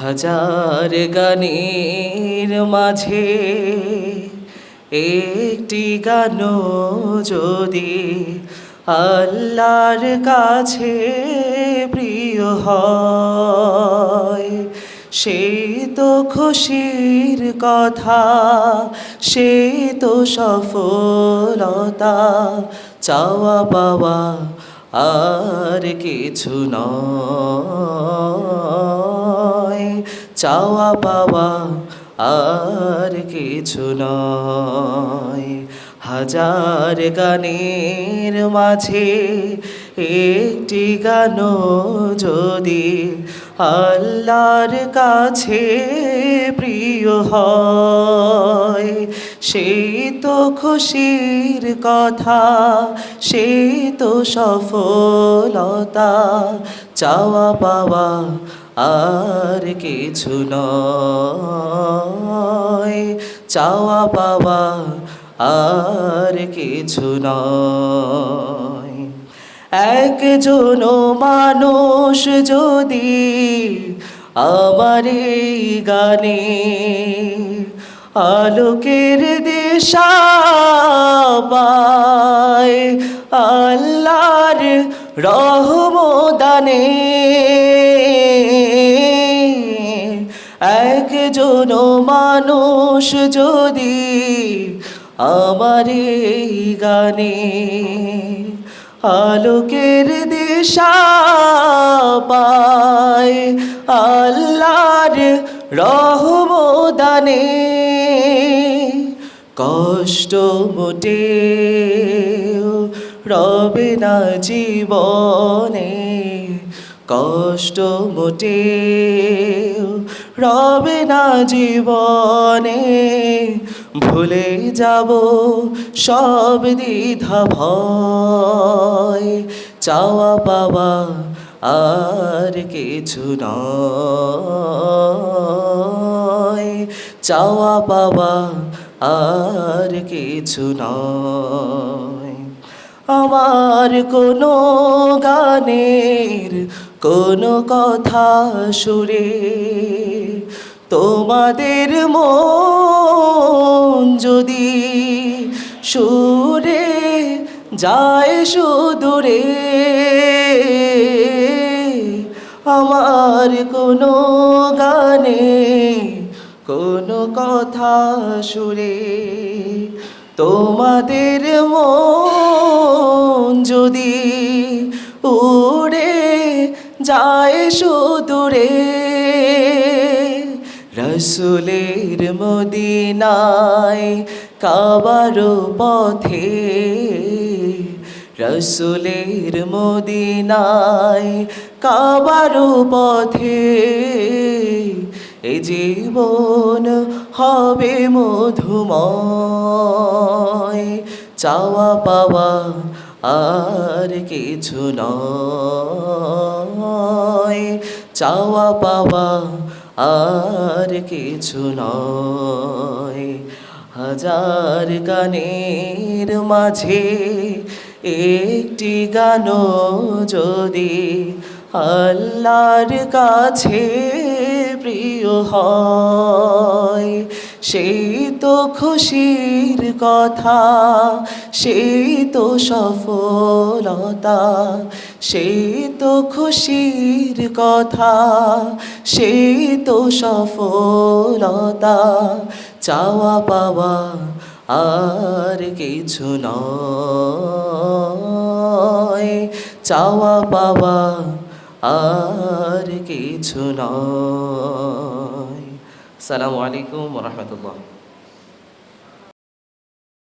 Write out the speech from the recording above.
হাজার গানের মাঝে একটি গান যদি আল্লাহর কাছে প্রিয় হয়, সেই তো খুশির কথা সে তো সফলতা, চাওয়া পাওয়া আর কিছু নয়। চাওয়া পাওয়া আর কিছু নয়। হাজার গানের মাঝে একটি গান যদি আল্লাহর কাছে প্রিয় হয় সেই তো খুশির কথা সেই তো সফলতা, চাওয়া পাওয়া আর কিছু নয়। চাওয়া পাওয়া আর কিছু নয়। একজন মানুষ যদি আমার গানে আলোকের দিশা পায়। আল্লাহর রহমদানে একজন মানুষ যদি আমার এই গানে আলোকের দিশা পায়, আল্লাহর রহমদানে কষ্ট মোটে রবে না জীবনে। কষ্ট মোটে রবে না জীবনে। ভুলে যাব সব দ্বিধা ভয়। চাওয়া পাওয়া আর কিছু নয়। চাওয়া পাওয়া আর কিছু নয়। আমার কোনো গানের কোনো কথা সুরে তোমাদের মন যদি সুরে যায় সুদূরে, আমার কোনো গানে কোনো কথা সুরে তোমাদের মন যদি উড়ে যায় সুদূরে, রসুলের মদিনায় কাবার পথে, রসুলের মদিনায় কাবার পথে এ জীবন হবে মধুময়, চাওয়া পাওয়া আর কিছু নয়। চাওয়া পাওয়া আর কিছু নয়। হাজার গানের মাঝে একটি গান যদি আল্লাহর কাছে প্রিয় হয়। সেই তো খুশির কথা, সেই তো সফলতা, সেই তো খুশির কথা, সেই তো সফলতা, চাওয়া পাওয়া আর কিছু নয়। চাওয়া পাওয়া আর কিছু নয়। সালামু আলাইকুম রহমতুল্লাহ।